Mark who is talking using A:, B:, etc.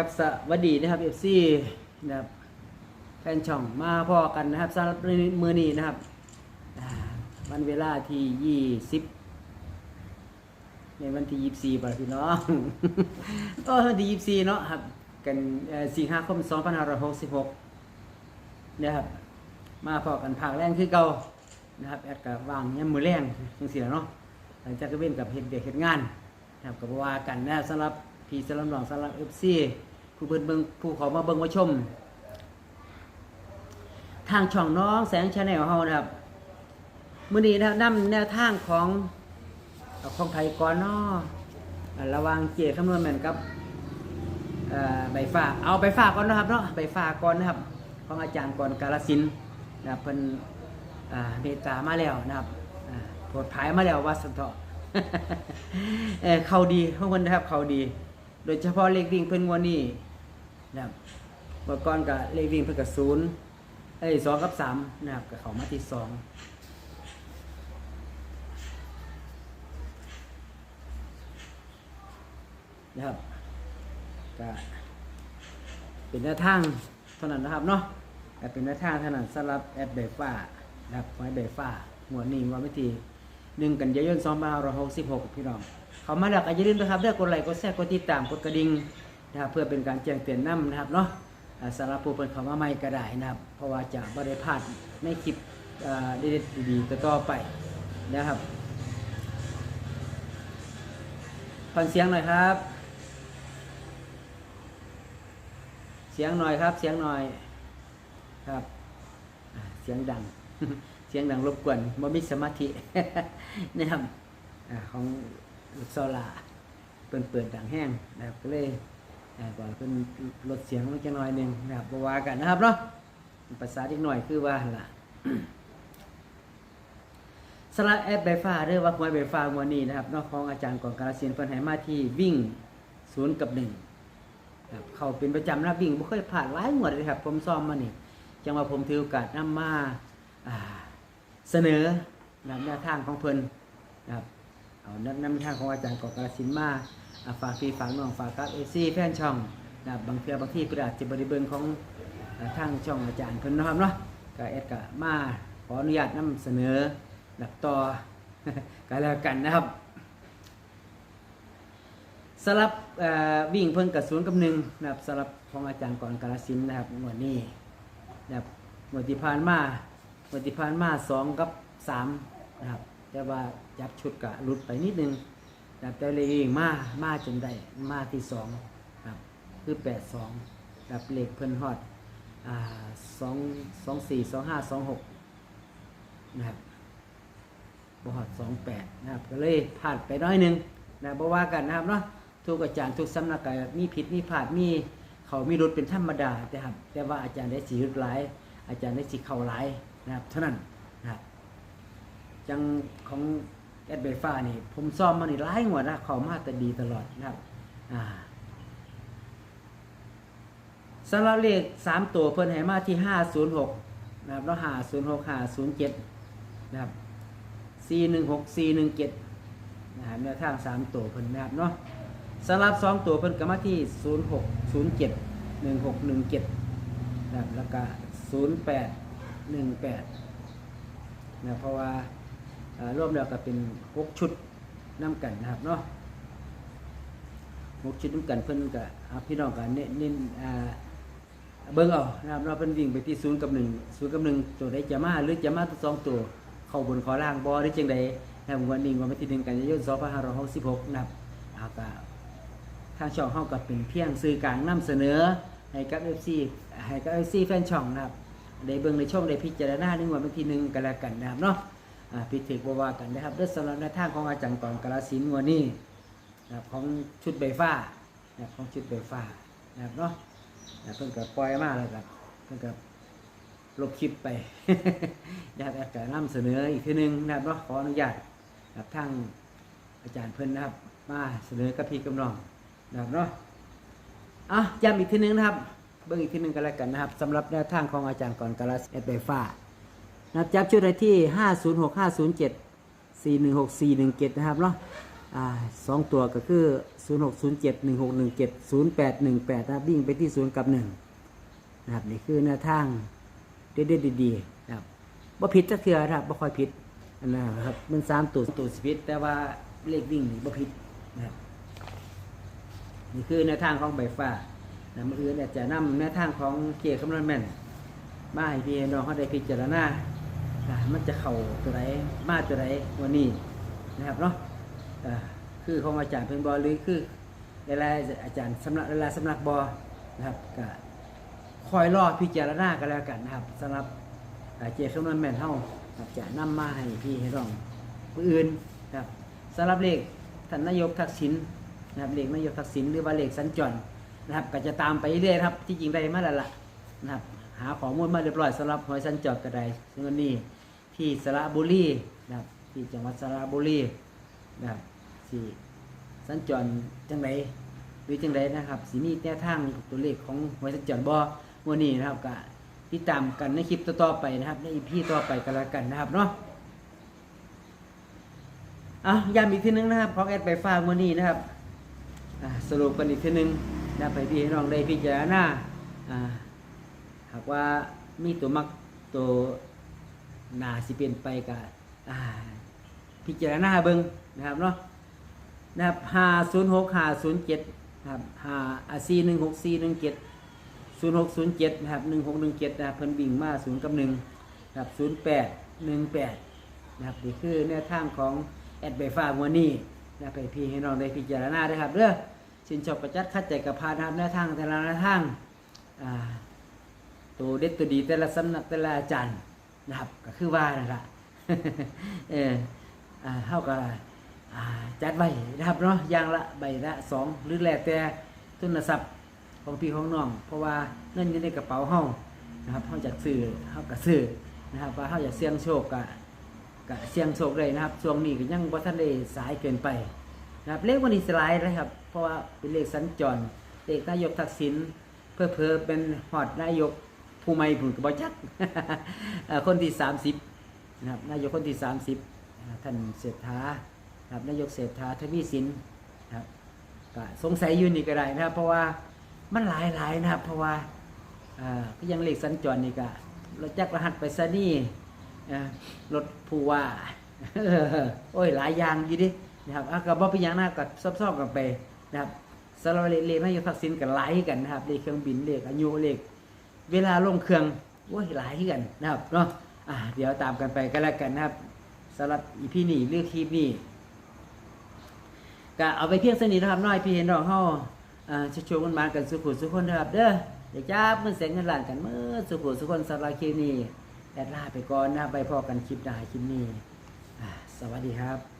A: ครับสวัสดีนะครับเอฟซีนะครับแฟนช่องมาพอกันนะครับสำหรับมือนี้นะครับวันเวลาที่ยี่สิบในวันที่ยี่สี่ป่ะพี่น้องเออวันที่ยี่สี่เนาะครับ กันสี่ห้าคมสองพันห้าร้อยหกสิบหกนะครับ มาพอกันภาคแรงคือเก่านะครับแอดกับวางยามมือแรงจังสี่แล้วเนาะหลังจากก็เว้นกับเห็ดเด็กเห็ดงานนะครับกับว่ากันนะสำหรับพี่สำหรับน้องสำหรับเอฟซี ผู้เบิ่งเบิ่งผู้ขามาเบิ่งมาชม ทางช่องน้องแสงชาแนลเฮานะครับมื้อนี้นะครับนำแนวทางของของไทยก่อนนอระวังเจคำนวณแม่นกับใบฝากเอาใบฝากก่อนนะครับเนาะใบฝากก่อนนะครับ ของอาจารย์ก่อนกาลสินธุ์นะเพิ่นเมตตามาแล้วนะครับโปรดภายมาแล้วว่าสันเถาะเออเขาดีของเพิ่นนะครับเขาดี โดยเฉพาะเลขวิ่งเพิ่นงวดนี้นะครับเมื่อก่อนก็เลขวิ่งเพิ่นก็ศูนย์เอ้ยสองกับสามนะครับก็เข้ามาที่สองนะครับก็เป็นแนวทางเท่านั้นนะครับเนาะก็เป็นแนวทางเท่านั้นสำหรับแอดเบฟ้านะครับไว้เบฟ้าหัวดนี้ว่าไม่ทีหนึ่งกันยายนสองพันห้าร้อยหกสิบหกพี่น้อง เขามาแล้วก็อย่าลืมนะครับเลือกกดไลค์กดแชร์กดติดตามกดกระดิ่งนะครับเพื่อเป็นการแจ้งเตือนนำนะครับเนาะอ่ารพูเปิดเขามาใหม่ก็ได้นะครับ เพราะว่าจะไม่ได้พลาดในคลิปเด็ดๆดีๆต่อไปนะครับฟังเสียงหน่อยครับ เสียงหน่อยครับ เสียงหน่อยครับ เสียงดัง เสียงดังรบกวนบ่มีสมาธินะครับของ ลูกโซลาเปิดเปิดดังแห้งนะครับก็เลยอ่าบอกเพิ่นลดเสียงลงจักหน่อยหนึ่งนะครับบ่ว่ากันนะครับเนาะภาษาเด็กหน่อยคือว่าล่ะสำหรับแอปใบฟ้าเรียกว่าหวยใบฟ้างวันนี้นะครับนอกของอาจารย์ก่อนกาลสินธุ์เพิ่นให้มาที่วิ่งศูนย์กับหนึ่งครับเขาเป็นประจำนะวิ่งบ่เคยผ่านหลายงวดเลยครับ ผมซ้อมมานี่จังว่าผมถือโอกาสนำมาอ่าเสนอแนวทางของเพิ่นนะครับ เอานำนำทางของอาจารย์กอกาลสินมาฝากพี่ฝากน้องฝากครับ FC แฟนช่องนะครับบางเทื่อบางที่เพิ่นอาจจะบ่ได้เบิงของอ่าทางช่องอาจารย์เพิ่นนะครับเนาะก็แอดก็มาขออนุญาตนำเสนอดับต่อกันแล้วกันนะครับสลับวิ่งเพิ่นกับศูนย์กับหนึ่งนะครับสลับของอาจารย์ก่อนกาลสินนะครับงวดนี้นะครับงวดที่ผ่านมางวดที่ผ่านมาสองกับสามนะครับ แต่ว่าจับชุดกะหลุดไปนิดนึงนะครับแต่เลยวิ่งมามาจนได้มาที่สองครับคือแปดสองนะครับเลขเพิ่นฮอดอ่าสองสองสี่สองห้าสองหกนะครับบอดสองแปดนะครับก็เลยพลาดไปน้อยหนึงนะบว่ากันนะครับเนาะทุกอาจารย์ทุกสำนักก็มีผิดมีพลาดมีเขามีรุดเป็นธรรมดาแต่ครับแต่ว่าอาจารย์ได้สีรุดหลาย อาจารย์ได้สีเข่าหลายนะครับเท่านั้นนะครับ จังของแอดเบฟ้านี่ผมซ้อมมานี่หลายงวดนะเขามาแต่ดีตลอดนะครับอ่าสำหรับเลขสามตัวเพิ่นให้มาที่ห้าศูนย์หกนะครับแล้วห้าศูนย์หกห้าศูนย์เจ็ดนะครับสี่หนึ่งหกสี่หนึ่งเจ็ดนะครับแนวทางสามตัวเพิ่นนะครับเนาะสำหรับสองตัวเพิ่นก็มาที่ศูนย์หกศูนย์เจ็ดหนึ่งหกหนึ่งเจ็ดนะครับแล้วก็ศูนย์แปดหนึ่งแปดนะเพราะว่า รวมแล้วก็เป็นหกชุดน้ำกันนะครับเนาะหกชุดน้ำกันเพิ่นก็เอาพี่น้องกันเน้นเบิ่งเอานะครับเราเพิ่นวิ่งไปที่ศูนย์กับหนึ่งศูนย์กับหนึ่งตัวใดจะมาหรือจะมาทั้งสองตัว เข้าบนขอล่างบอได้จังใดนะครับวันนี้วันที่หนึ่งกันยายน2566นะครับเอาก็ทางช่องเฮาก็เป็นเพียงสื่อกลางนำเสนอให้กับ FC ให้กับ FC แฟนช่องนะครับได้เบิ่งในช่องได้พิจารณาในวันที่หนึ่งกันแล้วกันนะครับเนาะ พิธีบว่ากันนะครับด้วยสำหรับในทางของอาจารย์กองกาลสินวันนี้นะของชุดใบฟ้านะของชุดใบฟ้านะครับเนาะนะเพิ่นก็ปล่อยมาแล้วครับเพิ่นก็ลบคลิปไปอยากจะนำเสนออีกทีหนึงนะครับเนาะขออนุญาตกับทางอาจารย์เพิ่นนะครับ มาเสนอกับพี่กำลองนะครับเนาะอะย้ำอีกทีหนึงนะครับ เบิ่งอีกทีหนึงกันแล้วกันนะครับสำหรับแนวทางของอาจารย์ก่อนกาลสเอสเบฟ้า นะครับจับชุดได้ที่ 506 507 416 417 นะครับเนาะอ่าสองตัวก็คือ 0 6 0 7 1 6 1 7 0 8 1 8นะครับวิ่งไปที่ 0 กับ 1 นะครับนี่คือแนวทางเด็ดๆดีๆนะครับบ่ผิดจักเทื่อนะครับบ่ค่อยผิดอันนะครับมันสามตัวตัวสิผิดแต่ว่าเลขวิ่งนี่บ่ผิดนะครับนี่คือแนวทางของใบฟ้านะมืออื่นเนี่ยจะนำแนวทางของเกียร์คำนวณแม่นมาให้พี่น้องเขาได้พิจารณา มันจะเข้าตัวไหนมาตัวไหนวันนี้นะครับเนาะคือของอาจารย์เพิ่นบอหรือคือหลาอาจารย์สำนักหลาสำนักบอนะครับก็คอยรอพิจารณากันแล้วกันนะครับสำหรับอ่าเจคำนวณแม่นเท่าจะนำมาให้พี่ให้น้องผู้อื่นนะครับสำหรับเลขท่านนายกทักษิณนะครับเลขนายกทักษิณหรือว่าเลขสัญจรนะครับ ก็จะตามไปเรื่อยๆครับที่จริงได้มาแล้วล่ะนะครับหาข้อมูลมาเรียบร้อยสำหรับหวยสัญจรก็ได้ซึ่งวันนี้ ที่สระบุรีนะครับที่จังหวัดสระบุรีนะครับที่สัญจรจังไดหรือจังไดนะครับสีมีแนวทางตัวเลขของหวยสัญจรบ่วันนี้นะครับก็ติดตามกันในคลิปต่อๆไปนะครับ ในอีพีต่อไปกันแล้วกันนะครับเนาะอะย้ำอีกทีนึงนะครับของแอดไปฟ้ากวันนี้นะครับสรุปกันอีกทีนึงนะไปพี่น้องได้พิจารณาอ่าหากว่ามีตัวมักตัว นาสิเปลี่ยนไปกับพิจารณาเบิงนะครับเนาะนะครับห้าศูนย์หกห้าศูนย์เจ็ดนะครับห้าอ่าสี่หนึ่งหกสี่หนึ่งเจ็ดศูนย์หกศูนย์เจ็ดนะครับหนึ่งหกหนึ่งเจ็ดนะครับเพิ่นวิ่งมาศูนย์กับหนึ่งนะครับศูนย์แปดหนึ่งแปดนะครับนี่คือแนวทางของแอดเบฟ้าวันนี้นะไปพี่ให้น้องได้พิจารณาด้วยครับเด้อชินชอบประจัดคัดใจกับพานนะครับแนวทางแต่ละแนวทางอ่าตัวเด็ดตัวดีแต่ละสำนักแต่ละอาจารย์ นะครับ ก็คือว่านั่นละเอออ่าเท่ากับจัดไว้นะครับเนาะอย่างละใบละสองหรือแล้วแต่ทุนทรัพย์ของพี่ของน้อง เพราะว่าเงินอยู่ในกระเป๋าเฮานะครับเฮาอยากซื้อเฮาก็ซื้อนะครับ ว่าเฮาอยากเสี่ยงโชคก็ก็เสี่ยงโชคได้นะครับช่วงนี้ก็ยังบ่ทันได้สายเกินไปนะครับเลขวันนี้สลายนะครับ เพราะว่าเป็นเลขสัญจรเลขนายกทักษิณเพื่อเพอเป็นฮอดนายก ผู้ใหม่ผุนก็บ่จัก คนที่ 30นะครับนายกคนที่ 30ท่านเศรษฐาครับนายกเศรษฐาทวีสินนะครับก็สงสัยยู่นี่ก็ได้นะครับ เพราะว่ามันหลายหลายนะครับ เพราะว่าก็ยังเลขสัญจรนี่ก็รถจักรรหัสไปซะนี่รถผู้ว่าโอ้ยหลายอย่างอยู่ดินะครับอะก็บ่เป็นอย่างน่าก็ซอบๆกันไปนะครับสำหรับเลขเลขนายกทักษิณก็หลายกันนะครับเลขเครื่องบินเลขอายุเลข เวลาลงเครื่องโอ้ยหลายที่กันนะครับเนาะอ่าเดี๋ยวตามกันไปก็แล้วกันนะครับสำหรับอีพีนี้หรือคลิปนี้ก็เอาไปเพียงสนิทนะครับน้อยพี่เห็นน้องเฮาอ่าชวๆกันมากันสุขุสุขคนนะครับเด้ออย่าจ้าบมือเสียงเงินหลานกันมือสุขุสุขคนสำหรับคลิปนี้แอดลาไปก่อนนะไปพอกันคลิปหน้าคลิปนี้สวัสดีครับ